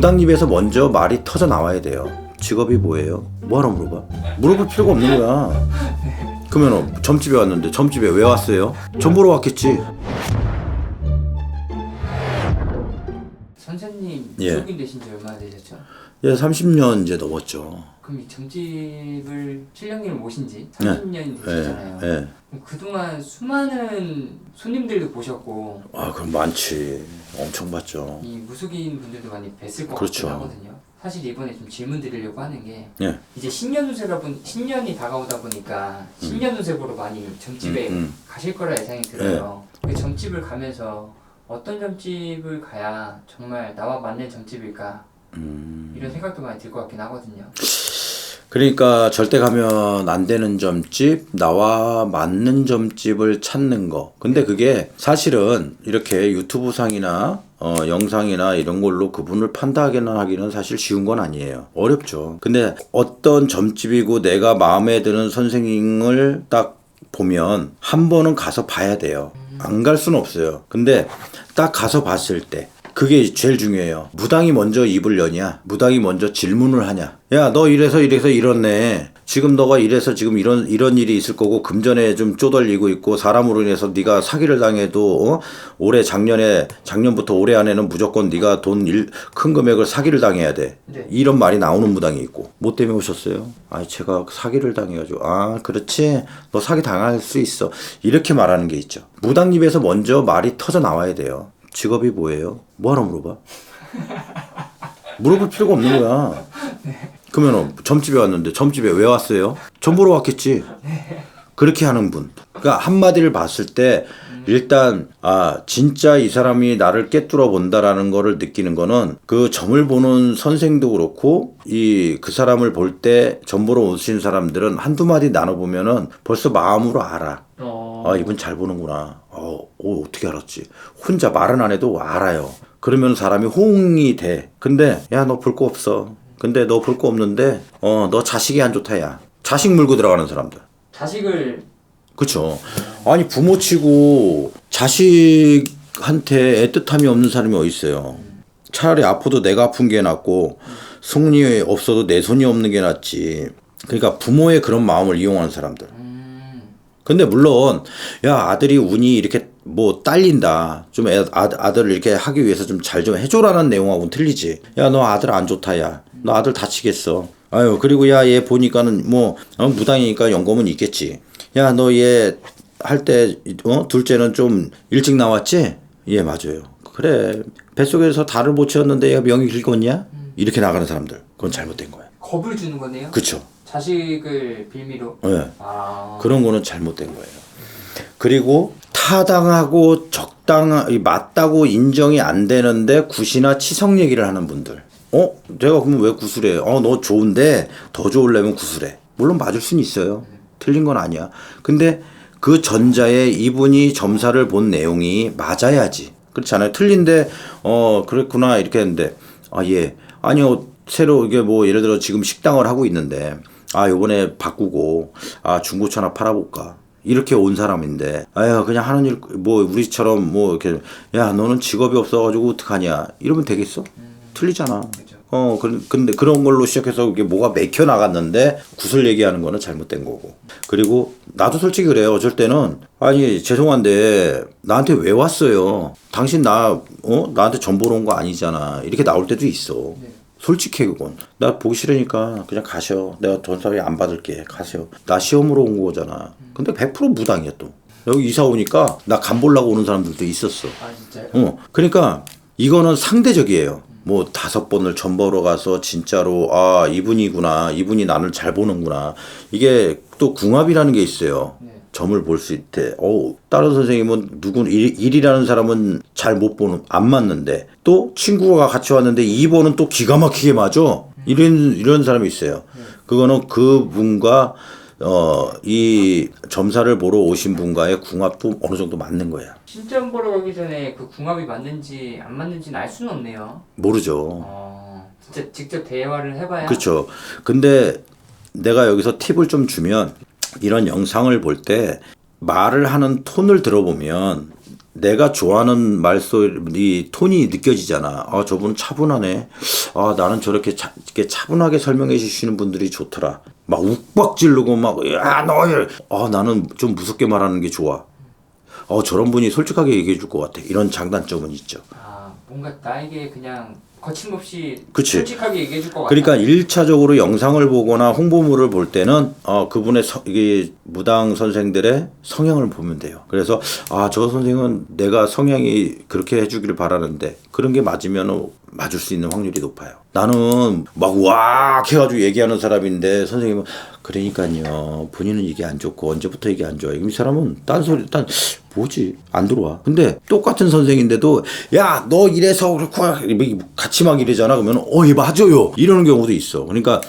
무당 입에서 먼저 말이 터져 나와야 돼요. 직업이 뭐예요? 뭐하러 물어봐? 물어볼 필요가 없는 거야. 그러면 점집에 왔는데 점집에 왜 왔어요? 점 보러 왔겠지. 예. 무속인 되신 지 얼마나 되셨죠? 예, 30년 이제 넘었죠. 그럼 이 점집을 신령님을 모신 지 네. 30년이 예, 되셨잖아요. 예. 그동안 수많은 손님들도 보셨고 아, 그럼 많지. 엄청 봤죠. 이 무속인 분들도 많이 뵀을 것 그렇죠. 같긴 하거든요. 사실 이번에 좀 질문 드리려고 하는 게 예. 이제 신년 운세가 본 신년이 다가오다 보니까 신년 운세 보러 많이 점집에 음, 음. 가실 거라 예상이 들어요. 그 점집을 가면서 어떤 점집을 가야 정말 나와 맞는 점집일까 음. 이런 생각도 많이 들 것 같긴 하거든요. 그러니까 절대 가면 안 되는 점집, 나와 맞는 점집을 찾는 거. 근데 그게 사실은 이렇게 유튜브 상이나 어, 영상이나 이런 걸로 그분을 판단하기는 하기는 사실 쉬운 건 아니에요. 어렵죠. 근데 어떤 점집이고 내가 마음에 드는 선생님을 딱 보면 한 번은 가서 봐야 돼요. 안 갈 수는 없어요. 근데 딱 가서 봤을 때 그게 제일 중요해요. 무당이 먼저 입을 여냐? 무당이 먼저 질문을 하냐? 야, 너 이래서 이래서 이렇네. 지금 너가 이래서 지금 이런 이런 일이 있을 거고 금전에 좀 쪼달리고 있고 사람으로 인해서 네가 사기를 당해도 어? 올해 작년에 작년부터 올해 안에는 무조건 네가 돈 큰 금액을 사기를 당해야 돼. 네. 이런 말이 나오는 무당이 있고 뭐 때문에 오셨어요? 아 제가 사기를 당해가지고 아 그렇지 너 사기 당할 수 있어 이렇게 말하는 게 있죠 무당 입에서 먼저 말이 터져 나와야 돼요 직업이 뭐예요? 뭐하러 물어봐? 물어볼 필요가 없는 거야 그러면 점집에 왔는데 점집에 왜 왔어요? 점 보러 왔겠지 그렇게 하는 분. 그러니까 한마디를 봤을 때 일단 아 진짜 이 사람이 나를 꿰뚫어 본다라는 거를 느끼는 거는 그 점을 보는 선생도 그렇고 이 그 사람을 볼 때 점 보러 오신 사람들은 한두 마디 나눠 보면은 벌써 마음으로 알아. 어... 아 이분 잘 보는구나. 어, 어 어떻게 알았지? 혼자 말은 안 해도 알아요. 그러면 사람이 호응이 돼. 근데 야 너 볼 거 없어. 근데 너 볼 거 없는데 어 너 자식이 안 좋다 야. 자식 물고 들어가는 사람들. 자식을 그쵸. 아니, 부모 치고 자식한테 애틋함이 없는 사람이 어디 있어요. 차라리 아파도 내가 아픈 게 낫고, 손이 없어도 내 손이 없는 게 낫지. 그러니까 부모의 그런 마음을 이용하는 사람들. 음... 근데 물론, 야, 아들이 운이 이렇게 뭐 딸린다. 좀 애, 아, 아들을 이렇게 하기 위해서 좀 잘좀 해줘라는 내용하고는 틀리지. 야, 너 아들 안 좋다, 야. 너 아들 다치겠어. 아유, 그리고 야, 얘 보니까는 뭐, 어, 무당이니까 연금은 있겠지. 야, 너 얘 할 때, 어, 둘째는 좀 일찍 나왔지? 예, 맞아요. 그래. 뱃속에서 달을 못 채웠는데 얘가 명이 긁었냐? 이렇게 나가는 사람들. 그건 잘못된 거야. 겁을 주는 거네요. 그쵸. 자식을 빌미로. 예. 아... 그런 거는 잘못된 거예요. 그리고 타당하고 적당 이 맞다고 인정이 안 되는데 굿이나 치성 얘기를 하는 분들. 어? 내가 그러면 왜 구슬해? 어, 너 좋은데 더 좋으려면 구슬해. 물론 맞을 수는 있어요. 틀린 건 아니야. 근데 그 전자에 이분이 점사를 본 내용이 맞아야지. 그렇잖아요. 틀린데 어 그랬구나 이렇게 했는데 아 예. 아니요. 새로 이게 뭐 예를 들어 지금 식당을 하고 있는데 아 요번에 바꾸고 아 중고차 하나 팔아볼까 이렇게 온 사람인데 아야 그냥 하는 일 뭐 우리처럼 뭐 이렇게 야 너는 직업이 없어가지고 어떡하냐 이러면 되겠어 틀리잖아. 어 그- 근데 그런 걸로 시작해서 이게 뭐가 맥혀 나갔는데 구슬 얘기하는 거는 잘못된 거고. 그리고 나도 솔직히 그래요. 어쩔 때는 아니 죄송한데 나한테 왜 왔어요? 당신 나 어? 나한테 전 보러 온 거 아니잖아. 이렇게 나올 때도 있어. 솔직해 그건. 나 보기 싫으니까 그냥 가셔. 내가 전사비 안 받을게. 가세요. 나 시험으로 온 거잖아. 근데 100% 무당이야 또. 여기 이사 오니까 나 간 보려고 오는 사람들도 있었어. 아 진짜요? 어. 그러니까 이거는 상대적이에요 뭐 다섯 번을 전 보러 가서 진짜로 아 이분이구나 이분이 나를 잘 보는구나 이게 또 궁합이라는 게 있어요 네. 점을 볼 수 있대. 어, 다른 선생님은 누군 일, 일이라는 사람은 잘 못 보는 안 맞는데 또 친구가 같이 왔는데 2번은 또 기가 막히게 맞아. 이런 이런 사람이 있어요. 그거는 그 분과 어, 이 점사를 보러 오신 분과의 궁합도 어느 정도 맞는 거야. 신점 보러 가기 전에 그 궁합이 맞는지 안 맞는지는 알 수는 없네요. 모르죠. 어, 진짜 직접 대화를 해봐야. 그렇죠. 근데 내가 여기서 팁을 좀 주면 이런 영상을 볼 때 말을 하는 톤을 들어보면 내가 좋아하는 말소리 톤이 느껴지잖아. 아, 저분 차분하네. 아 나는 저렇게 차, 이렇게 차분하게 설명해 주시는 분들이 좋더라. 막 욱박 지르고 막 야 너 아 나는 좀 무섭게 말하는 게 좋아. 어 저런 분이 솔직하게 얘기해 줄 것 같아. 이런 장단점은 있죠. 아 뭔가 나에게 그냥 거침없이 그치. 솔직하게 얘기해 줄 것 같아. 그러니까 일차적으로 영상을 보거나 홍보물을 볼 때는 어, 그분의 서, 이게 무당 선생들의 성향을 보면 돼요. 그래서 아 저 선생은 내가 성향이 그렇게 해주기를 바라는데 그런 게 맞으면 맞을 수 있는 확률이 높아요. 나는 막 와 해가지고 얘기하는 사람인데 선생님은 그러니까요 본인은 이게 안 좋고 언제부터 이게 안 좋아요. 이 사람은 딴 소리 딴 뭐지 안 들어와. 근데 똑같은 선생인데도 야 너 이래서 그렇고 같이 막 이러잖아. 그러면 어이 맞아요 이러는 경우도 있어. 그러니까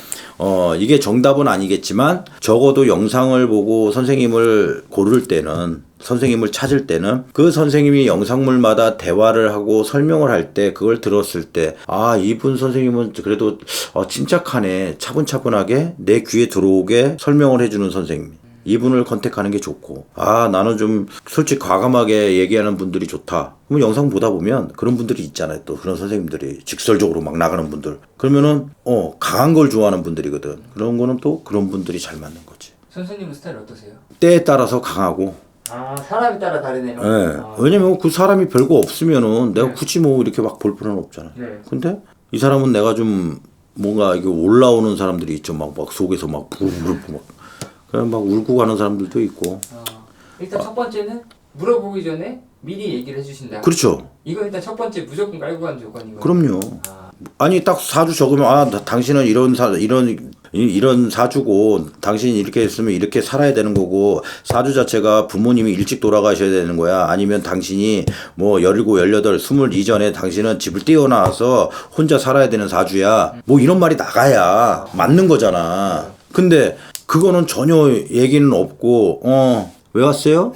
어 이게 정답은 아니겠지만 적어도 영상을 보고 선생님을 고를 때는 선생님을 찾을 때는 그 선생님이 영상물마다 대화를 하고 설명을 할 때 그걸 들었을 때 아 이분 선생님은 그래도 어, 침착하네. 차분차분하게 내 귀에 들어오게 설명을 해주는 선생님 이분을 컨택하는 게 좋고 아 나는 좀 솔직히 과감하게 얘기하는 분들이 좋다 그러면 영상 보다 보면 그런 분들이 있잖아요 또 그런 선생님들이 직설적으로 막 나가는 분들 그러면은 어 강한 걸 좋아하는 분들이거든 그런 거는 또 그런 분들이 잘 맞는 거지 선생님은 스타일 어떠세요? 때에 따라서 강하고 아 사람에 따라 다르네요. 예. 아, 왜냐면 그 사람이 별거 없으면은 내가 굳이 뭐 이렇게 막 볼 필요는 없잖아. 네. 근데 이 사람은 내가 좀 뭔가 이게 올라오는 사람들이 있죠. 막, 막 속에서 막 부르르 막 그냥 막 울고 가는 사람들도 있고. 어, 일단 첫 번째는 물어보기 전에 미리 얘기를 해주신다. 그렇죠. 이건 일단 첫 번째 무조건 깔고 가는 조건이거든요. 그럼요. 아, 아니 딱 사주 적으면 아 나- 당신은 이런 사 이런 이- 이런 사주고 당신이 이렇게 했으면 이렇게 살아야 되는 거고 사주 자체가 부모님이 일찍 돌아가셔야 되는 거야 아니면 당신이 뭐 열일곱 열여덟 스물 이전에 당신은 집을 떼어나와서 혼자 살아야 되는 사주야 뭐 이런 말이 나가야 맞는 거잖아 근데 그거는 전혀 얘기는 없고 어 왜 왔어요?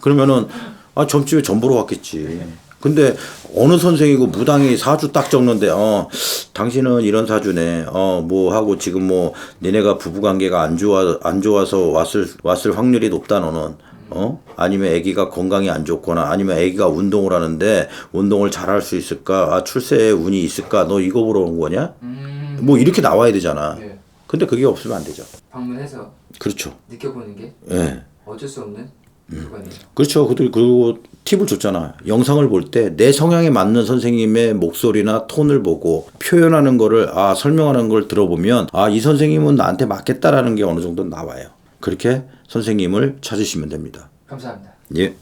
그러면은 아 점집에 전 보러 왔겠지. 근데 어느 선생이고 무당이 사주 딱 적는데 어 당신은 이런 사주네. 어 뭐 하고 지금 뭐 니네가 부부 관계가 안 좋아 안 좋아서 왔을 왔을 확률이 높다 너는. 어? 아니면 아기가 건강이 안 좋거나 아니면 아기가 운동을 하는데 운동을 잘 할 수 있을까? 아 출세에 운이 있을까? 너 이거 보러 온 거냐? 음, 뭐 이렇게 나와야 되잖아. 네. 근데 그게 없으면 안 되죠. 방문해서 그렇죠. 느껴보는 게 예. 어쩔 수 없는 음. 그렇죠. 그들 그리고 팁을 줬잖아. 영상을 볼 때 내 성향에 맞는 선생님의 목소리나 톤을 보고 표현하는 거를 아 설명하는 걸 들어보면 아 이 선생님은 나한테 맞겠다라는 게 어느 정도 나와요. 그렇게 선생님을 찾으시면 됩니다. 감사합니다. 예,